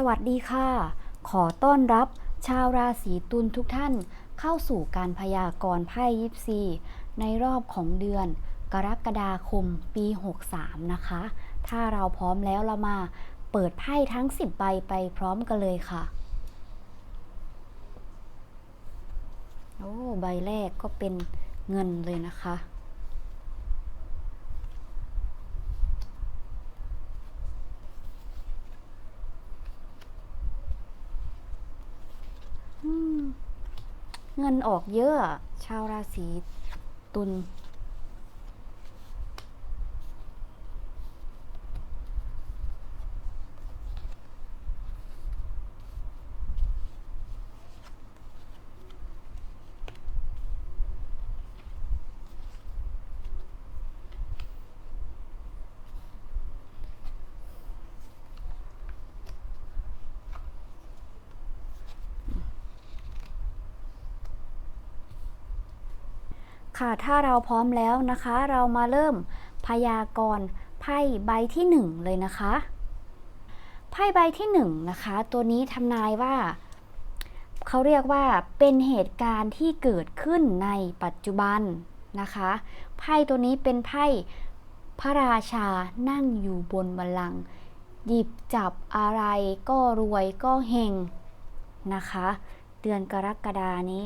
สวัสดีค่ะ ขอต้อนรับชาวราศีตุลทุกท่านเข้าสู่การพยากรณ์ไพ่ยิปซีในรอบของเดือน กรกฎาคมปี 63 นะคะ ถ้าเราพร้อมแล้วเรามาเปิดไพ่ทั้ง 10 ใบไปพร้อมกันเลยค่ะ โอ้ ใบแรกก็เป็นเงินเลยนะคะ อืม เงินออกเยอะ ชาวราศีตุล ค่ะ ถ้าเราพร้อมแล้วนะคะ เรามาเริ่มพยากรณ์ไพ่ใบที่หนึ่งเลยนะคะ ไพ่ใบที่หนึ่งนะคะ ตัวนี้ทำนายว่า เขาเรียกว่าเป็นเหตุการณ์ที่เกิดขึ้นในปัจจุบันนะคะ ไพ่ตัวนี้เป็นไพ่พระราชานั่งอยู่บนบัลลังก์หยิบจับอะไรก็รวยก็เฮงนะคะ เดือนกรกฎานี้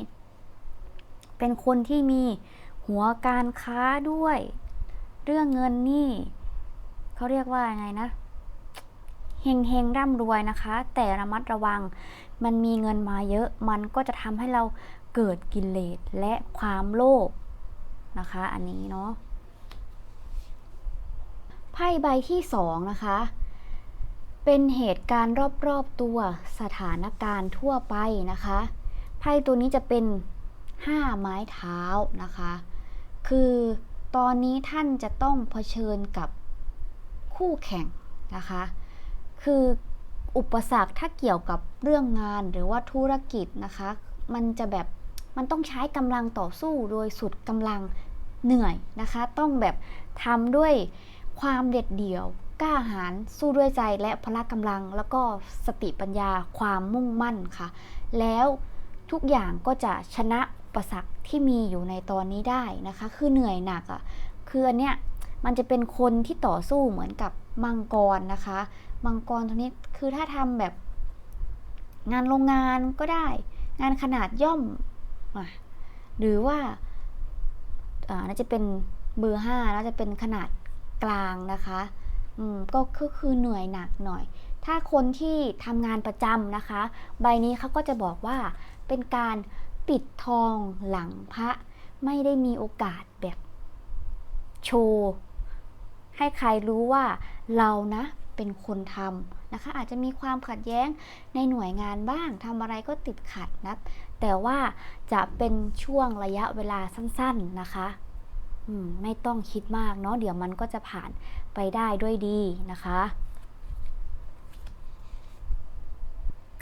เป็นคนที่มี หัวการค้าด้วย เรื่องเงินนี่เขาเรียกว่าไงนะเฮงเฮงร่ำรวยนะคะ แต่ระมัดระวังมันมีเงินมาเยอะ มันก็จะทำให้เราเกิดกิเลสและความโลภนะคะ อันนี้เนาะไพ่ใบที่สองนะคะ เป็นเหตุการณ์รอบๆตัวสถานการณ์ทั่วไปนะคะ ไพ่ตัวนี้จะเป็นห้าไม้เท้านะคะ คือตอนนี้ท่านจะต้องเผชิญกับคู่แข่งนะคะ คืออุปสรรคถ้าเกี่ยวกับเรื่องงานหรือว่าธุรกิจนะคะ มันจะแบบมันต้องใช้กำลังต่อสู้โดยสุดกำลังเหนื่อยนะคะ ต้องแบบทำด้วยความเด็ดเดี่ยวกล้าหาญสู้ด้วยใจและพละกำลัง แล้วก็สติปัญญาความมุ่งมั่นค่ะ แล้วทุกอย่างก็จะชนะ ปสรรคที่มีอยู่ในตอนนี้ได้นะคะ คือเหนื่อยหนักอะ่ะคืออันเนี้ยมันจะเป็นคนที่ต่อสู้เหมือนกับมังกรนะคะ มังกรตัวนี้คือถ้าทำแบบงานโรงงานก็ได้ งานขนาดย่อมอะหรือว่าอ่าน่าจะเป็นเบอร์ห้าน่าจะเป็นขนาดกลางนะคะอืมก็คือคือเหนื่อยหนักหน่อย ถ้าคนที่ทำงานประจำนะคะ ใบนี้เขาก็จะบอกว่าเป็นการ ปิดทองหลังพระไม่ได้มีโอกาสแบบโชว์ให้ใครรู้ว่าเรานะเป็นคนทำนะคะ อาจจะมีความขัดแย้งในหน่วยงานบ้างทำอะไรก็ติดขัดนะแต่ว่าจะเป็นช่วงระยะเวลาสั้น ๆนะคะมไม่ต้องคิดมากเนาะเดี๋ยวมันก็จะผ่านไปได้ด้วยดีนะคะ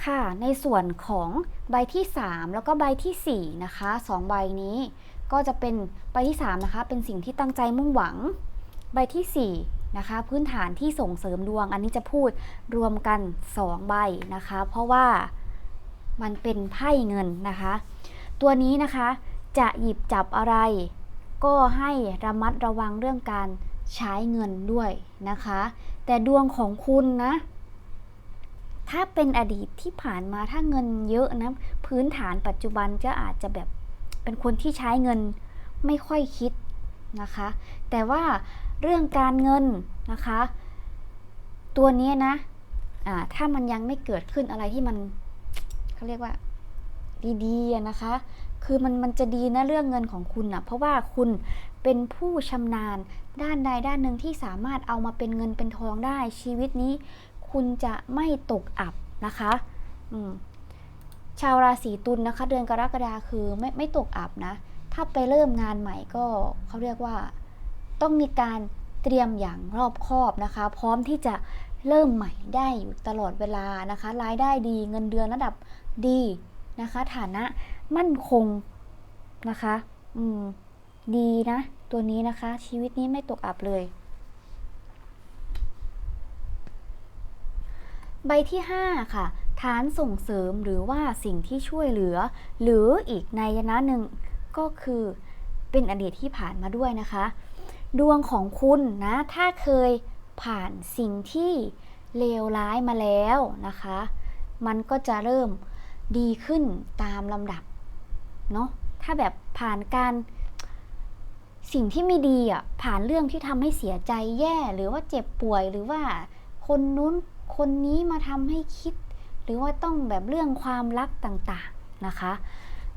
ค่ะ ในส่วนของใบที่ 3 แล้วก็ใบทีสี่ 4 นะคะ 2 ใบนี้ก็จะเป็นใบที่ 3 นะคะ เป็นสิ่งที่ตั้งใจมุ่งหวัง ใบที่ 4 นะคะ พื้นฐานที่ส่งเสริมดวง อันนี้จะพูดรวมกัน 2 ใบนะคะ เพราะว่ามันเป็นไพ่เงินนะคะ ตัวนี้นะคะจะหยิบจับอะไร ก็ให้ระมัดระวังเรื่องการใช้เงินด้วยนะคะ แต่ดวงของคุณนะ ถ้าเป็นอดีตที่ผ่านมาถ้าเงินเยอะนะ พื้นฐานปัจจุบันจะอาจจะแบบเป็นคนที่ใช้เงินไม่ค่อยคิดนะคะ แต่ว่าเรื่องการเงินนะคะ ตัวนี้นะะถ้ามันยังไม่เกิดขึ้นอะไรที่มันเขาเรียกว่าดีๆนะคะ คือมันมันจะดีนะเรื่องเงินของคุณอนะเพราะว่าคุณเป็นผู้ชำนาญด้านใดด้านหนึ่งที่สามารถเอามาเป็นเงินเป็นทองได้ชีวิตนี้ คุณจะไม่ตกอับนะคะชาวราศีตุลนนะคะ เดือนกรกฎาคือไม่ไม่ตกอับนะ ถ้าไปเริ่มงานใหม่ก็เขาเรียกว่า ต้องมีการเตรียมอย่างรอบคอบนะคะ พร้อมที่จะเริ่มใหม่ได้อยู่ตลอดเวลานะคะ รายได้ดีเงินเดือนระดับดีนะคะ ฐานะมั่นคงนะคะ อืม ดีนะ ตัวนี้นะคะ ชีวิตนี้ไม่ตกอับเลย ใบที่ 5 ค่ะ ฐานส่งเสริมหรือว่าสิ่งที่ช่วยเหลือ หรืออีกในยนะหนึ่งก็คือเป็นอดีตที่ผ่านมาด้วยนะคะ ดวงของคุณนะ ถ้าเคยผ่านสิ่งที่เลวร้ายมาแล้วนะคะ มันก็จะเริ่มดีขึ้นตามลำดับเนาะถ้าแบบผ่านการสิ่งที่ไม่ดีอะผ่านเรื่องที่ทำให้เสียใจแย่หรือว่าเจ็บป่วยหรือว่าคนนู้น คนนี้มาทำให้คิด หรือว่าต้องแบบเรื่องความรักต่างๆนะคะ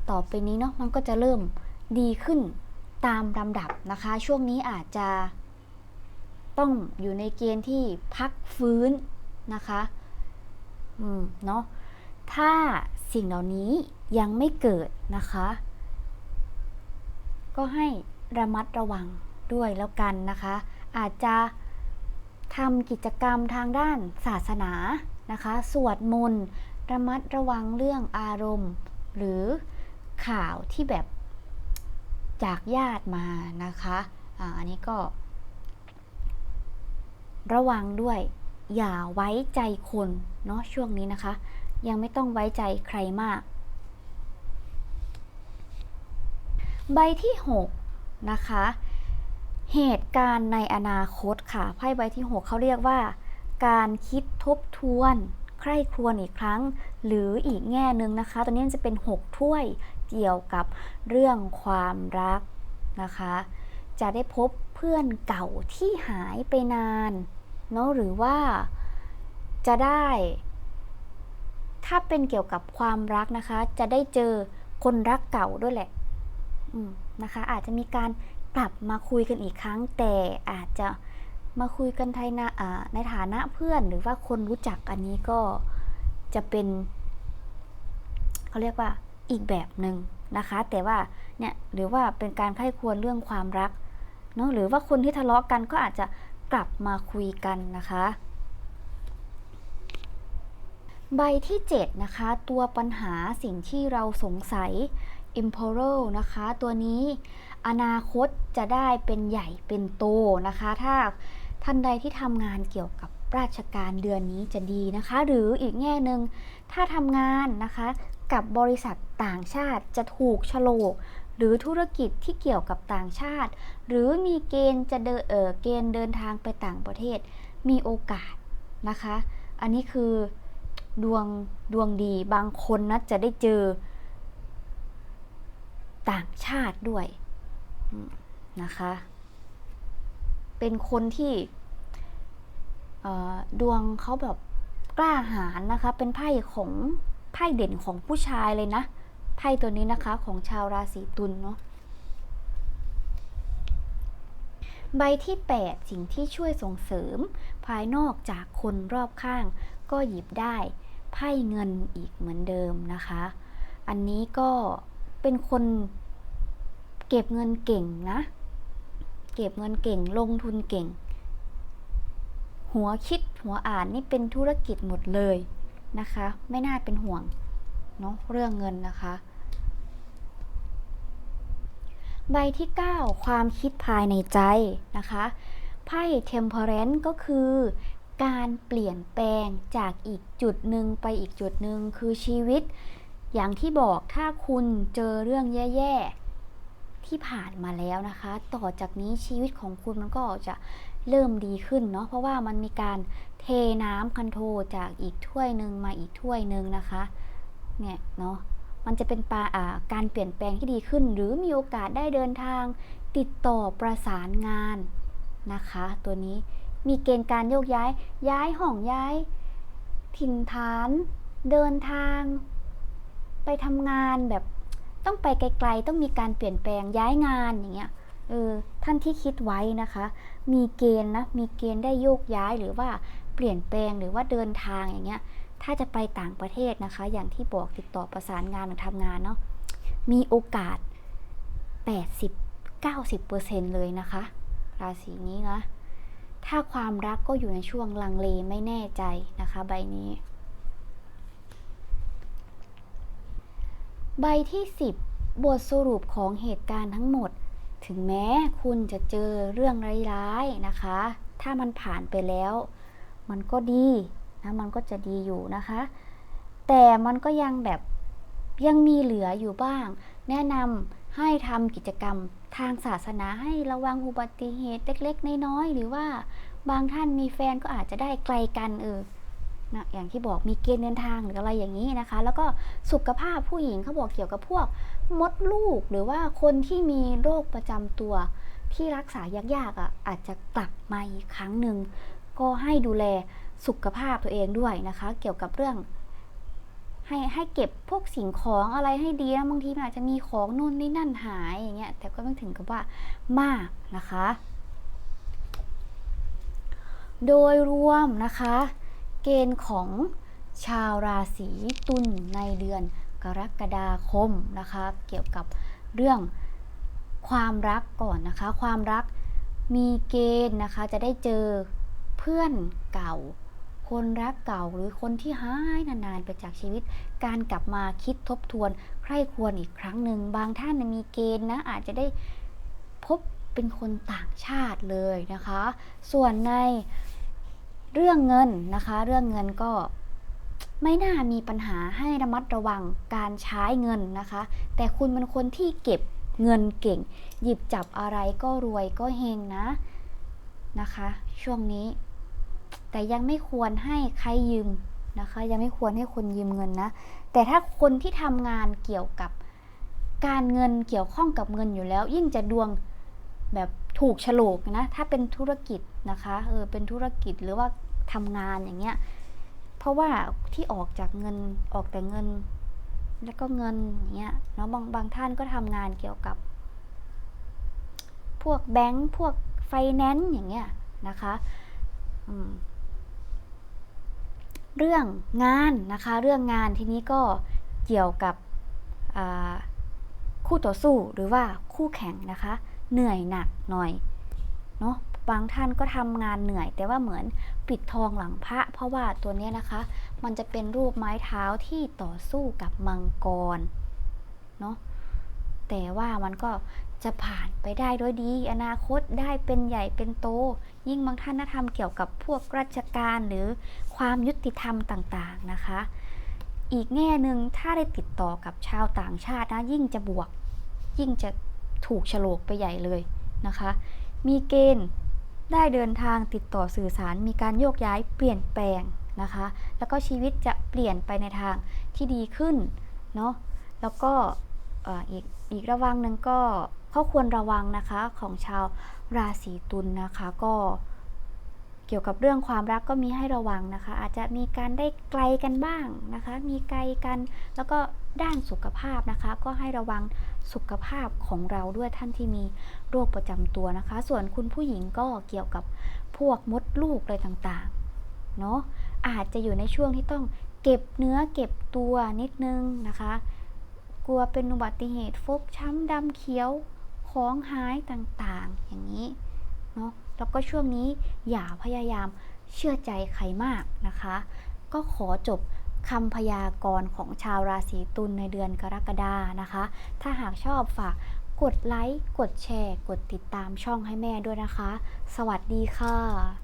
ต่อไปนี้เนาะมันก็จะเริ่มดีขึ้นตามลำดับนะคะ ช่วงนี้อาจจะต้องอยู่ในเกณฑ์ที่พักฟื้นนะคะ อืม เนาะ ถ้าสิ่งเหล่านี้ยังไม่เกิดนะคะ ก็ให้ระมัดระวังด้วยแล้วกันนะคะ อาจจะ ทำกิจกรรมทางด้านศาสนานะคะ สวดมนต์ระมัดระวังเรื่องอารมณ์ หรือข่าวที่แบบจากญาติมานะคะอันนี้ก็ ระวังด้วย อย่าไว้ใจคนเนาะช่วงนี้นะคะ ยังไม่ต้องไว้ใจใครมาก ใบที่ 6 นะคะ เหตุการณ์ในอนาคตค่ะไพ่ใบที่ 6เขาเรียกว่า การคิดทบทวนใคร่ครวญอีกครั้ง หรืออีกแง่หนึ่งนะคะ ตัวนี้จะเป็น 6 ถ้วยเกี่ยวกับเรื่องความรักนะคะ จะได้พบเพื่อนเก่าที่หายไปนานเนาะหรือว่าจะได้ ถ้าเป็นเกี่ยวกับความรักนะคะ จะได้เจอคนรักเก่าด้วยแหละนะคะ อาจจะมีการ กลับมาคุยกันอีกครั้ง แต่อาจจะมาคุยกันไทยนะในฐานะเพื่อนหรือว่าคนรู้จักอันนี้ก็จะเป็นเขาเรียกว่าอีกแบบหนึ่งนะคะ แต่ว่าเนี่ยหรือว่าเป็นการไข้ควรเรื่องความรักเนาะหรือว่าคนที่ทะเลาะกันก็อาจจะกลับมาคุยกันนะคะ ใบที่ 7 นะคะ ตัวปัญหาสิ่งที่เราสงสัย Emperor นะคะ ตัวนี้อนาคตจะได้เป็นใหญ่เป็นโตนะคะ ถ้าท่านใดที่ทำงานเกี่ยวกับราชการเดือนนี้จะดีนะคะ หรืออีกแง่หนึ่งถ้าทำงานนะคะกับบริษัทต่างชาติจะถูกฉลก หรือธุรกิจที่เกี่ยวกับต่างชาติ หรือมีเกณฑ์จะเดินเออเกณฑ์เดินทางไปต่างประเทศ มีโอกาสนะคะ อันนี้คือดวงดวงดีบางคนนะจะได้เจอ ต่างชาติด้วยนะคะ เป็นคนที่ดวงเขาแบบกล้าหาญนะคะ เป็นไพ่ของไพ่เด่นของผู้ชายเลยนะ ไพ่ตัวนี้นะคะของชาวราศีตุลเนาะ ใบที่ 8 สิ่งที่ช่วยส่งเสริม ภายนอกจากคนรอบข้าง ก็หยิบได้ไพ่เงินอีกเหมือนเดิมนะคะ อันนี้ก็ เป็นคนเก็บเงินเก่งนะ เก็บเงินเก่งลงทุนเก่ง หัวคิดหัวอ่านนี่เป็นธุรกิจหมดเลยนะคะ ไม่น่าเป็นห่วงเนาะเรื่องเงินนะคะ ใบที่ 9 ความคิดภายในใจนะคะไพ่ Temperance ก็คือการเปลี่ยนแปลงจากอีกจุดหนึ่งไปอีกจุดหนึ่งคือชีวิต อย่างที่บอกถ้าคุณเจอเรื่องแย่ๆ ที่ผ่านมาแล้วนะคะ ต่อจากนี้ชีวิตของคุณมันก็จะเริ่มดีขึ้นเนาะเพราะว่ามันมีการเทน้ำคันโทจากอีกถ้วยหนึ่งมาอีกถ้วยหนึ่งนะคะเนี่ยเนาะมันจะเป็นปาอ่าการเปลี่ยนแปลงที่ดีขึ้น หรือมีโอกาสได้เดินทาง ติดต่อประสานงานนะคะ ตัวนี้มีเกณฑ์การโยกย้ายย้ายห้องย้าย ถิ่นฐาน เดินทาง ไปทำงานแบบต้องไปไกลๆ ต้องมีการเปลี่ยนแปลงย้ายงานอย่างเงี้ยเออท่านที่คิดไว้นะคะ มีเกณฑ์นะมีเกณฑ์ได้โยกย้ายหรือว่าเปลี่ยนแปลงหรือว่าเดินทางอย่างเงี้ยถ้าจะไปต่างประเทศนะคะ อย่างที่บอกติดต่อประสานงานหรือทำงานเนาะมีโอกาส 80-90%เลยนะคะ ราศีนี้นะถ้าความรักก็อยู่ในช่วงลังเลไม่แน่ใจนะคะ ใบนี้ ใบที่ 10 บทสรุปของเหตุการณ์ทั้งหมด ถึงแม้คุณจะเจอเรื่องร้ายๆนะคะ ถ้ามันผ่านไปแล้ว มันก็ดีนะมันก็จะดีอยู่นะคะ แต่มันก็ยังแบบยังมีเหลืออยู่บ้าง แนะนำให้ทำกิจกรรมทางศาสนาให้ระวังอุบัติเหตุเล็กๆ น้อยๆ หรือว่าบางท่านมีแฟนก็อาจจะได้ไกลกันเออ นะอย่างที่บอกมีเกณฑ์เดินทางหรืออะไรอย่างนี้นะคะ แล้วก็สุขภาพผู้หญิงเขาบอกเกี่ยวกับพวกมดลูกหรือว่าคนที่มีโรคประจำตัวที่รักษายากๆอะอาจจะกลับมาอีกครั้งหนึ่งก็ให้ดูแลสุขภาพตัวเองด้วยนะคะ เกี่ยวกับเรื่อง ให้ให้เก็บพวกสิ่งของอะไรให้ดีนะบางทีมันอาจจะมีของนู่นนี่นั่นหายอย่างเงี้ยแต่ก็ไม่ถึงกับว่ามากนะคะ โดยรวมนะคะ เกณฑ์ของชาวราศีตุลในเดือนกรกฎาคมนะคะ เกี่ยวกับเรื่องความรักก่อนนะคะ ความรักมีเกณฑ์นะคะจะได้เจอเพื่อนเก่า คนรักเก่าหรือคนที่หายนานๆไปจากชีวิต การกลับมาคิดทบทวน ใคร่ควรอีกครั้งหนึ่งบางท่านมีเกณฑ์นะอาจจะได้พบเป็นคนต่างชาติเลยนะคะ ส่วนใน เรื่องเงินนะคะ เรื่องเงินก็ไม่น่ามีปัญหาให้ระมัดระวังการใช้เงินนะคะ แต่คุณเป็นคนที่เก็บเงินเก่ง หยิบจับอะไรก็รวยก็เฮงนะนะคะ ช่วงนี้ แต่ยังไม่ควรให้ใครยืมนะคะ ยังไม่ควรให้คนยืมเงินนะ แต่ถ้าคนที่ทำงานเกี่ยวกับการเงินเกี่ยวข้องกับเงินอยู่แล้ว ยิ่งจะดวงแบบถูกฉลกนะ ถ้าเป็นธุรกิจนะคะ เออ เป็นธุรกิจหรือว่า ทำงานอย่างเงี้ย เพราะว่าที่ออกจากเงินออกแต่เงิน แล้วก็เงินอย่างเงี้ยเนาะบางบางท่านก็ทำงานเกี่ยวกับ พวกแบงค์พวกไฟแนนซ์อย่างเงี้ยนะคะเรื่องงานนะคะ เรื่องงานทีนี้ก็เกี่ยวกับคู่ต่อสู้หรือว่าคู่แข่งนะคะ เหนื่อยหนักหน่อยเนาะ บางท่านก็ทำงานเหนื่อย แต่ว่าเหมือนปิดทองหลังพระ เพราะว่าตัวนี้นะคะ มันจะเป็นรูปไม้เท้าที่ต่อสู้กับมังกรเนาะแต่ว่ามันก็จะผ่านไปได้ด้วยดี อนาคตได้เป็นใหญ่เป็นโต ยิ่งบางท่านนะทำเกี่ยวกับพวกราชการหรือความยุติธรรมต่างๆนะคะ อีกแง่หนึ่งถ้าได้ติดต่อกับชาวต่างชาตินะยิ่งจะบวก ยิ่งจะถูกฉลกไปใหญ่เลยนะคะ มีเกณฑ์ ได้เดินทางติดต่อสื่อสารมีการโยกย้ายเปลี่ยนแปลงนะคะ แล้วก็ชีวิตจะเปลี่ยนไปในทางที่ดีขึ้นเนาะแล้วก็อ่ออีกอีกระวังหนึ่งก็ข้อควรระวังนะคะของชาวราศีตุลนนะคะก็เกี่ยวกับเรื่องความรักก็มีให้ระวังนะคะ อาจจะมีการได้ไกลกันบ้างนะคะ มีไกลกันแล้วก็ด้านสุขภาพนะคะ ก็ให้ระวัง สุขภาพของเราด้วยท่านที่มีโรคประจำตัวนะคะ ส่วนคุณผู้หญิงก็เกี่ยวกับพวกมดลูกอะไรต่างๆเนาะอาจจะอยู่ในช่วงที่ต้องเก็บเนื้อเก็บตัวนิดนึงนะคะ กลัวเป็นอุบัติเหตุฟกช้ำดำเขียวของหายต่างๆ อย่างนี้เนาะแล้วก็ช่วงนี้อย่าพยายามเชื่อใจใครมากนะคะ ก็ขอจบ คำพยากรณ์ของชาวราศีตุลในเดือนกรกฎานะคะ ถ้าหากชอบฝากกดไลค์ กดแชร์ กดติดตามช่องให้แม่ด้วยนะคะ สวัสดีค่ะ